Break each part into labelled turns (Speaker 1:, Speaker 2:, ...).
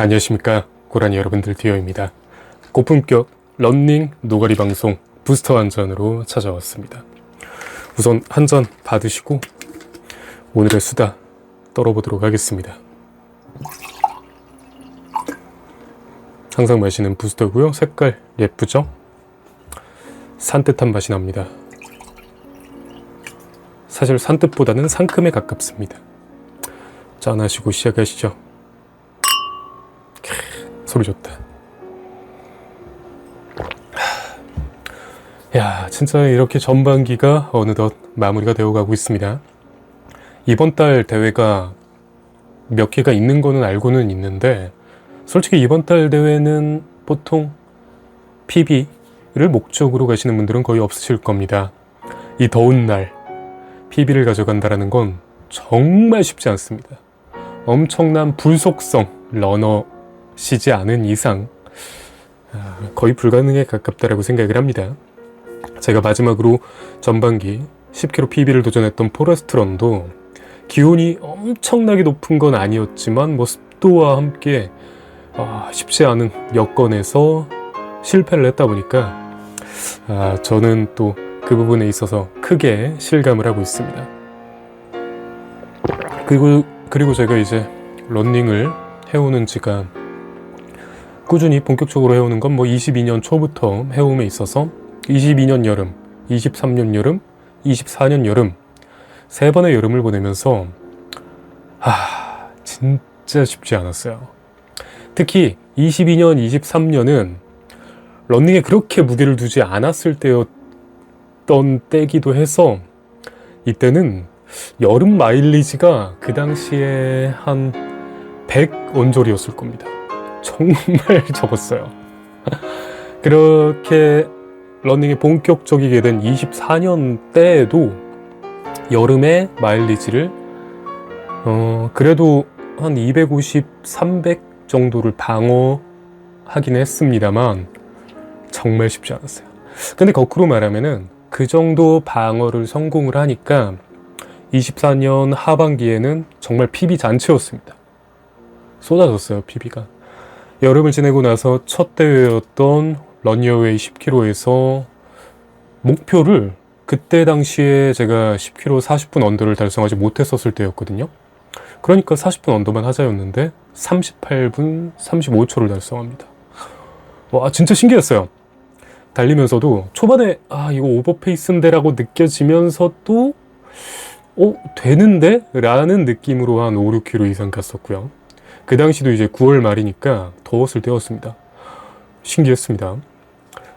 Speaker 1: 안녕하십니까 고라니 여러분들 디어입니다. 고품격 런닝 노가리 방송 부스터 한 잔으로 찾아왔습니다. 우선 한 잔 받으시고 오늘의 수다 떨어보도록 하겠습니다. 항상 마시는 부스터고요. 색깔 예쁘죠? 산뜻한 맛이 납니다. 사실 산뜻보다는 상큼에 가깝습니다. 짠하시고 시작하시죠. 소리 좋다. 야, 진짜 이렇게 전반기가 어느덧 마무리가 되어 가고 있습니다. 이번 달 대회가 몇 개가 있는 거는 알고는 있는데, 솔직히 이번 달 대회는 보통 PB를 목적으로 가시는 분들은 거의 없으실 겁니다. 이 더운 날, PB를 가져간다라는 건 정말 쉽지 않습니다. 엄청난 불속성 러너 시지 않은 이상 아, 거의 불가능에 가깝다라고 생각을 합니다. 제가 마지막으로 전반기 10km PB를 도전했던 포레스트런도 기온이 엄청나게 높은 건 아니었지만 뭐 습도와 함께 아, 쉽지 않은 여건에서 실패를 했다 보니까 아, 저는 또 그 부분에 있어서 크게 실감을 하고 있습니다. 그리고 그리고 제가 이제 런닝을 해오는 지가 꾸준히 본격적으로 해오는 건 뭐 22년 초부터 해움에 있어서 22년 여름, 23년 여름, 24년 여름 세 번의 여름을 보내면서 아 진짜 쉽지 않았어요. 특히 22년, 23년은 런닝에 그렇게 무게를 두지 않았을 때였던 때기도 해서 이때는 여름 마일리지가 그 당시에 한 100 언저리였을 겁니다. 정말 적었어요. 그렇게 러닝이 본격적이게 된 24년 때에도 여름에 마일리지를 어 그래도 한 250, 300 정도를 방어하긴 했습니다만 정말 쉽지 않았어요. 근데 거꾸로 말하면은 그 정도 방어를 성공을 하니까 24년 하반기에는 정말 PB 잔치였습니다. 쏟아졌어요, PB가. 여름을 지내고 나서 첫 대회였던 런여웨이 10km에서 목표를 그때 당시에 제가 10km 40분 언더를 달성하지 못했었을 때였거든요. 그러니까 40분 언더만 하자였는데 38분 35초를 달성합니다. 와, 진짜 신기했어요. 달리면서도 초반에 아, 이거 오버페이스인데라고 느껴지면서도 어, 되는데? 라는 느낌으로 한 5, 6km 이상 갔었고요. 그 당시도 이제 9월 말이니까 더웠을 때였습니다. 신기했습니다.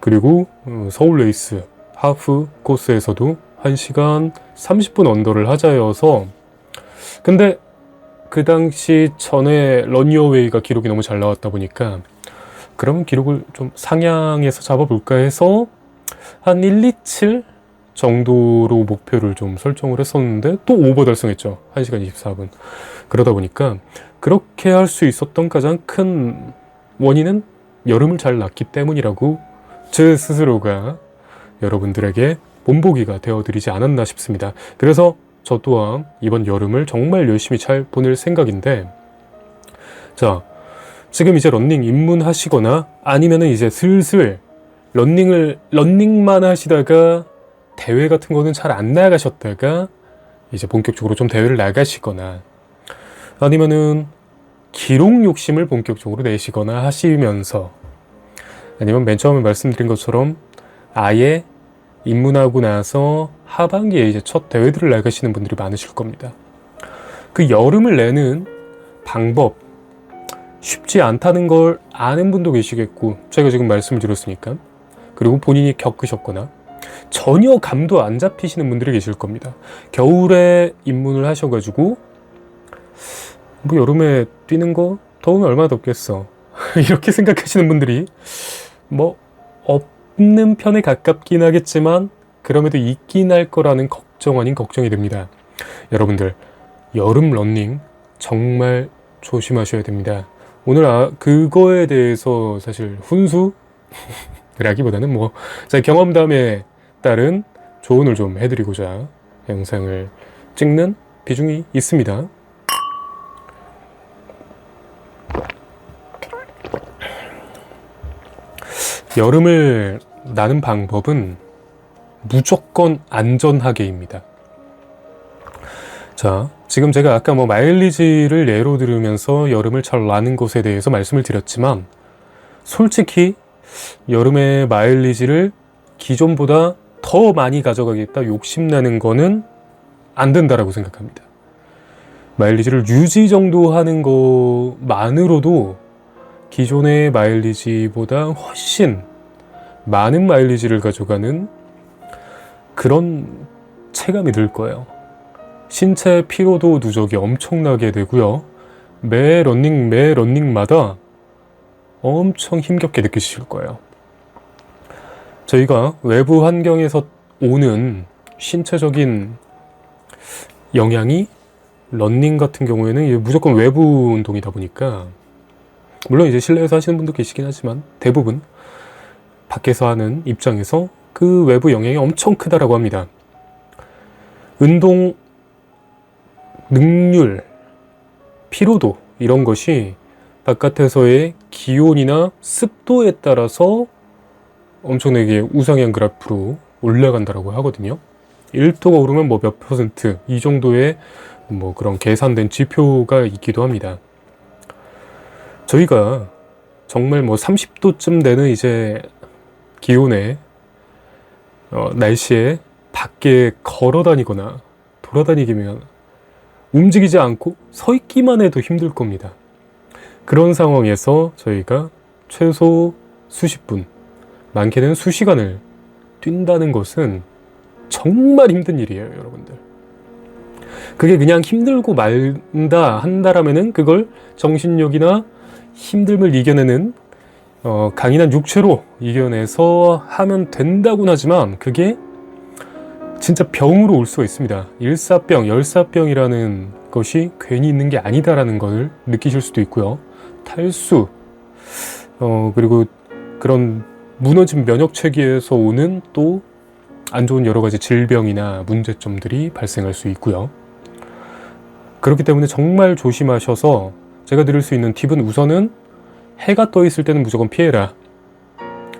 Speaker 1: 그리고 어, 서울 레이스 하프 코스에서도 1시간 30분 언더를 하자여서 근데 그 당시 전에 런유어웨이가 기록이 너무 잘 나왔다 보니까 그러면 기록을 좀 상향해서 잡아볼까 해서 한 1, 2, 7 정도로 목표를 좀 설정을 했었는데 또 오버 달성했죠. 1시간 24분. 그러다 보니까 그렇게 할 수 있었던 가장 큰 원인은 여름을 잘 났기 때문이라고 제 스스로가 여러분들에게 본보기가 되어드리지 않았나 싶습니다. 그래서 저 또한 이번 여름을 정말 열심히 잘 보낼 생각인데 자 지금 이제 런닝 입문하시거나 아니면은 이제 슬슬 런닝을 런닝만 하시다가 대회 같은 거는 잘 안 나가셨다가 이제 본격적으로 좀 대회를 나가시거나 아니면은 기록 욕심을 본격적으로 내시거나 하시면서 아니면 맨 처음에 말씀드린 것처럼 아예 입문하고 나서 하반기에 이제 첫 대회들을 나가시는 분들이 많으실 겁니다. 그 여름을 내는 방법 쉽지 않다는 걸 아는 분도 계시겠고 제가 지금 말씀을 드렸으니까 그리고 본인이 겪으셨거나 전혀 감도 안 잡히시는 분들이 계실 겁니다. 겨울에 입문을 하셔가지고 뭐 여름에 뛰는 거 더우면 얼마나 덥겠어 이렇게 생각하시는 분들이 뭐 없는 편에 가깝긴 하겠지만 그럼에도 있긴 할 거라는 걱정 아닌 걱정이 됩니다. 여러분들 여름 런닝 정말 조심하셔야 됩니다. 오늘 아, 그거에 대해서 사실 훈수를 하기보다는 뭐 제 경험담에 따른 조언을 좀 해드리고자 영상을 찍는 비중이 있습니다. 여름을 나는 방법은 무조건 안전하게입니다. 자, 지금 제가 아까 뭐 마일리지를 예로 들으면서 여름을 잘 나는 것에 대해서 말씀을 드렸지만 솔직히 여름에 마일리지를 기존보다 더 많이 가져가겠다 욕심나는 거는 안 된다라고 생각합니다. 마일리지를 유지 정도 하는 것만으로도 기존의 마일리지보다 훨씬 많은 마일리지를 가져가는 그런 체감이 들 거예요. 신체 피로도 누적이 엄청나게 되고요. 매 런닝 매 런닝마다 엄청 힘겹게 느끼실 거예요. 저희가 외부 환경에서 오는 신체적인 영향이 런닝 같은 경우에는 무조건 외부 운동이다 보니까 물론 이제 실내에서 하시는 분도 계시긴 하지만 대부분 밖에서 하는 입장에서 그 외부 영향이 엄청 크다라고 합니다. 운동 능률, 피로도 이런 것이 바깥에서의 기온이나 습도에 따라서 엄청나게 우상향 그래프로 올라간다라고 하거든요. 1도가 오르면 뭐 몇 퍼센트 이 정도의 뭐 그런 계산된 지표가 있기도 합니다. 저희가 정말 뭐 30도쯤 되는 이제 기온에 어, 날씨에 밖에 걸어 다니거나 돌아다니기면 움직이지 않고 서 있기만 해도 힘들 겁니다. 그런 상황에서 저희가 최소 수십 분, 많게는 수시간을 뛴다는 것은 정말 힘든 일이에요, 여러분들. 그게 그냥 힘들고 말다 한다라면은 그걸 정신력이나 힘듦을 이겨내는 어, 강인한 육체로 이겨내서 하면 된다곤 하지만 그게 진짜 병으로 올 수가 있습니다. 일사병, 열사병이라는 것이 괜히 있는 게 아니다라는 걸 느끼실 수도 있고요. 탈수, 어, 그리고 그런 무너진 면역 체계에서 오는 또 안 좋은 여러 가지 질병이나 문제점들이 발생할 수 있고요. 그렇기 때문에 정말 조심하셔서 제가 드릴 수 있는 팁은 우선은 해가 떠 있을 때는 무조건 피해라.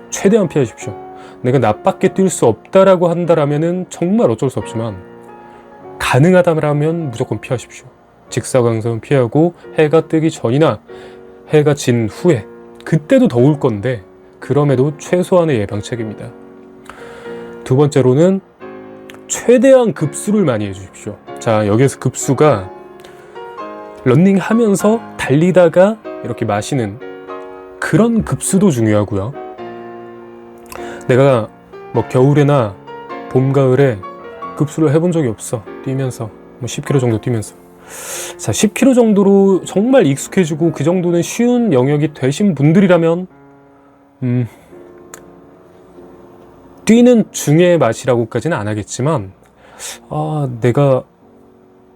Speaker 1: 최대한 피하십시오. 내가 낮밖에 뛸 수 없다라고 한다라면은 정말 어쩔 수 없지만 가능하다면 무조건 피하십시오. 직사광선 피하고 해가 뜨기 전이나 해가 진 후에 그때도 더울 건데 그럼에도 최소한의 예방책입니다. 두 번째로는 최대한 급수를 많이 해주십시오. 자 여기에서 급수가 런닝 하면서 달리다가 이렇게 마시는 그런 급수도 중요하고요. 내가 뭐 겨울에나 봄, 가을에 급수를 해본 적이 없어. 뛰면서. 뭐 10km 정도 뛰면서. 자, 10km 정도로 정말 익숙해지고 그 정도는 쉬운 영역이 되신 분들이라면, 음, 뛰는 중의 맛이라고까지는 안 하겠지만, 아, 내가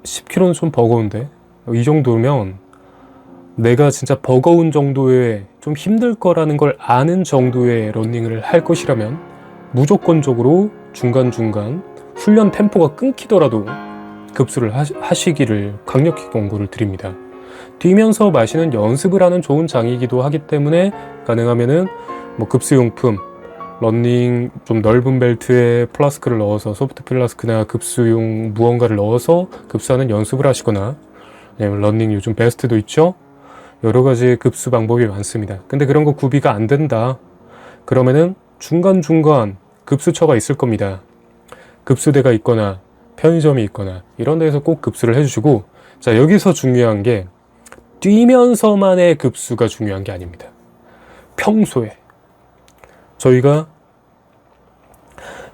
Speaker 1: 10km는 좀 버거운데? 이 정도면 내가 진짜 버거운 정도의 좀 힘들 거라는 걸 아는 정도의 러닝을 할 것이라면 무조건적으로 중간중간 훈련 템포가 끊기더라도 급수를 하시기를 강력히 권고를 드립니다. 뛰면서 마시는 연습을 하는 좋은 장이기도 하기 때문에 가능하면은 뭐 급수용품, 러닝 좀 넓은 벨트에 플라스크를 넣어서 소프트 플라스크나 급수용 무언가를 넣어서 급수하는 연습을 하시거나 아니면 러닝 요즘 베스트도 있죠? 여러 가지 급수 방법이 많습니다. 근데 그런 거 구비가 안 된다. 그러면은 중간중간 급수처가 있을 겁니다. 급수대가 있거나 편의점이 있거나 이런 데에서 꼭 급수를 해주시고 자 여기서 중요한 게 뛰면서만의 급수가 중요한 게 아닙니다. 평소에 저희가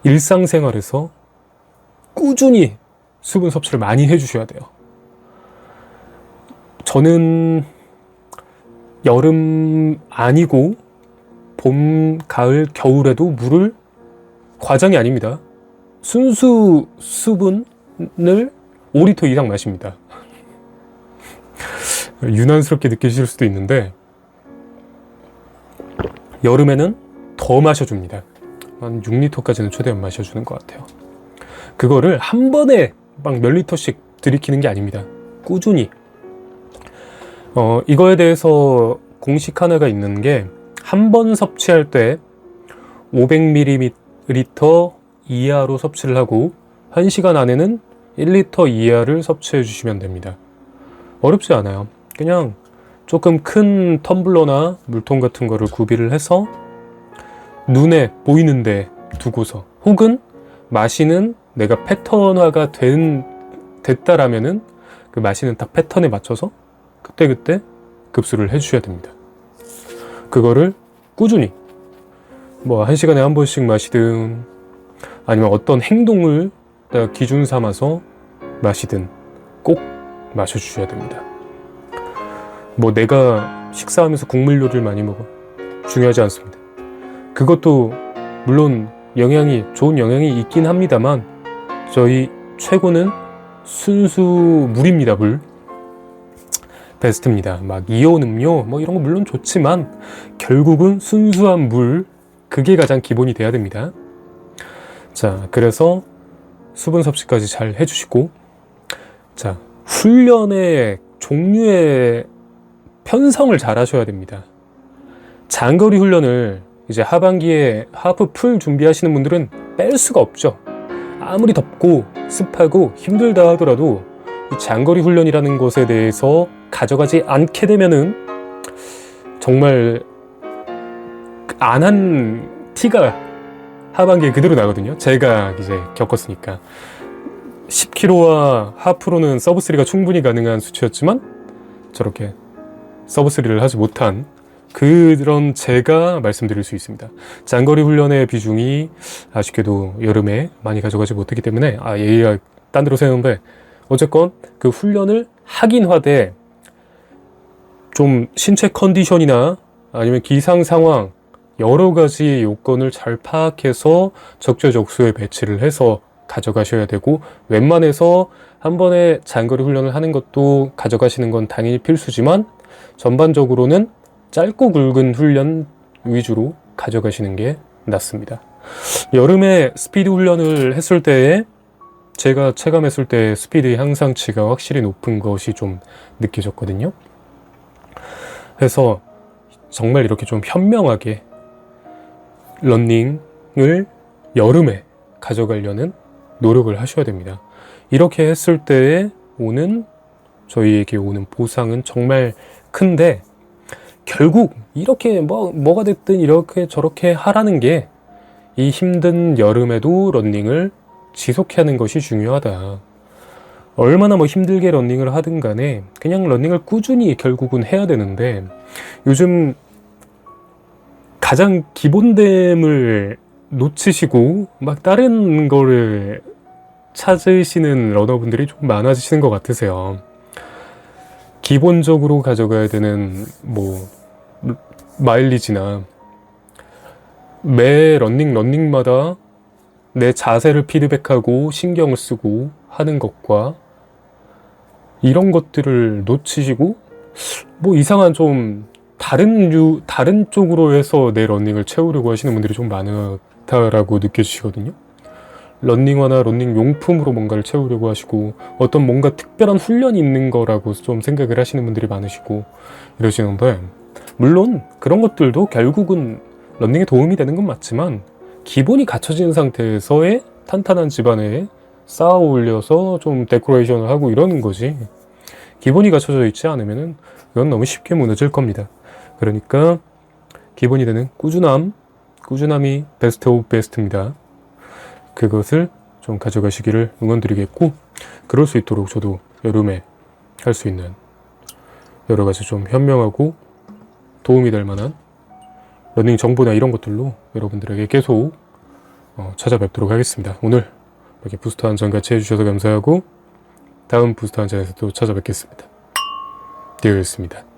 Speaker 1: 일상생활에서 꾸준히 수분 섭취를 많이 해주셔야 돼요. 저는 여름 아니고 봄, 가을, 겨울에도 물을 과장이 아닙니다. 순수 수분을 5리터 이상 마십니다. 유난스럽게 느끼실 수도 있는데 여름에는 더 마셔줍니다. 한 6리터까지는 최대한 마셔주는 것 같아요. 그거를 한 번에 막 몇 리터씩 들이키는 게 아닙니다. 꾸준히 어, 이거에 대해서 공식 하나가 있는 게 한 번 섭취할 때 500ml 이하로 섭취를 하고 1시간 안에는 1리터 이하를 섭취해 주시면 됩니다. 어렵지 않아요. 그냥 조금 큰 텀블러나 물통 같은 거를 구비를 해서 눈에 보이는데 두고서 혹은 마시는 내가 패턴화가 된, 됐다라면은 그 마시는 딱 패턴에 맞춰서 그때그때 급수를 해주셔야 됩니다. 그거를 꾸준히 뭐 한 시간에 한 번씩 마시든 아니면 어떤 행동을 기준 삼아서 마시든 꼭 마셔주셔야 됩니다. 뭐 내가 식사하면서 국물 요리를 많이 먹어 중요하지 않습니다. 그것도 물론 영향이 좋은 영향이 있긴 합니다만 저희 최고는 순수 물입니다 물 베스트입니다. 막 이온 음료 뭐 이런 거 물론 좋지만 결국은 순수한 물 그게 가장 기본이 돼야 됩니다. 자 그래서 수분 섭취까지 잘 해주시고 자 훈련의 종류의 편성을 잘 하셔야 됩니다. 장거리 훈련을 이제 하반기에 하프 풀 준비하시는 분들은 뺄 수가 없죠. 아무리 덥고 습하고 힘들다 하더라도 이 장거리 훈련이라는 것에 대해서 가져가지 않게 되면은 정말 안 한 티가 하반기에 그대로 나거든요. 제가 이제 겪었으니까. 10kg와 하프로는 서브 3가 충분히 가능한 수치였지만 저렇게 서브 3를 하지 못한 그런 제가 말씀드릴 수 있습니다. 장거리 훈련의 비중이 아쉽게도 여름에 많이 가져가지 못했기 때문에 아 얘기가 딴 데로 새는데 어쨌건 그 훈련을 하긴 하되 좀 신체 컨디션이나 아니면 기상 상황 여러 가지 요건을 잘 파악해서 적재적소에 배치를 해서 가져가셔야 되고 웬만해서 한 번에 장거리 훈련을 하는 것도 가져가시는 건 당연히 필수지만 전반적으로는 짧고 굵은 훈련 위주로 가져가시는 게 낫습니다. 여름에 스피드 훈련을 했을 때에 제가 체감했을 때 스피드 향상치가 확실히 높은 것이 좀 느껴졌거든요. 그래서 정말 이렇게 좀 현명하게 런닝을 여름에 가져가려는 노력을 하셔야 됩니다. 이렇게 했을 때에 오는 저희에게 오는 보상은 정말 큰데 결국 이렇게 뭐 뭐가 됐든 이렇게 저렇게 하라는 게 이 힘든 여름에도 런닝을 지속하는 것이 중요하다. 얼마나 뭐 힘들게 런닝을 하든 간에 그냥 런닝을 꾸준히 결국은 해야 되는데 요즘 가장 기본됨을 놓치시고 막 다른 거를 찾으시는 러너분들이 좀 많아지시는 것 같으세요. 기본적으로 가져가야 되는 뭐 마일리지나 매 런닝 런닝마다 내 자세를 피드백하고 신경을 쓰고 하는 것과 이런 것들을 놓치시고 뭐 이상한 좀 다른 유 다른 쪽으로 해서 내 런닝을 채우려고 하시는 분들이 좀 많다라고 느껴지시거든요. 런닝화나 런닝 용품으로 뭔가를 채우려고 하시고 어떤 뭔가 특별한 훈련이 있는 거라고 좀 생각을 하시는 분들이 많으시고 이러시는데 물론 그런 것들도 결국은 런닝에 도움이 되는 건 맞지만 기본이 갖춰진 상태에서의 탄탄한 집안에 쌓아 올려서 좀 데코레이션을 하고 이러는 거지 기본이 갖춰져 있지 않으면은 이건 너무 쉽게 무너질 겁니다. 그러니까 기본이 되는 꾸준함, 꾸준함이 베스트 오브 베스트입니다. 그것을 좀 가져가시기를 응원드리겠고 그럴 수 있도록 저도 여름에 할 수 있는 여러 가지 좀 현명하고 도움이 될 만한 러닝 정보나 이런 것들로 여러분들에게 계속 어, 찾아뵙도록 하겠습니다. 오늘 이렇게 부스터 한잔 같이 해주셔서 감사하고 다음 부스터 한잔에서 또 찾아뵙겠습니다. 되어 있습니다.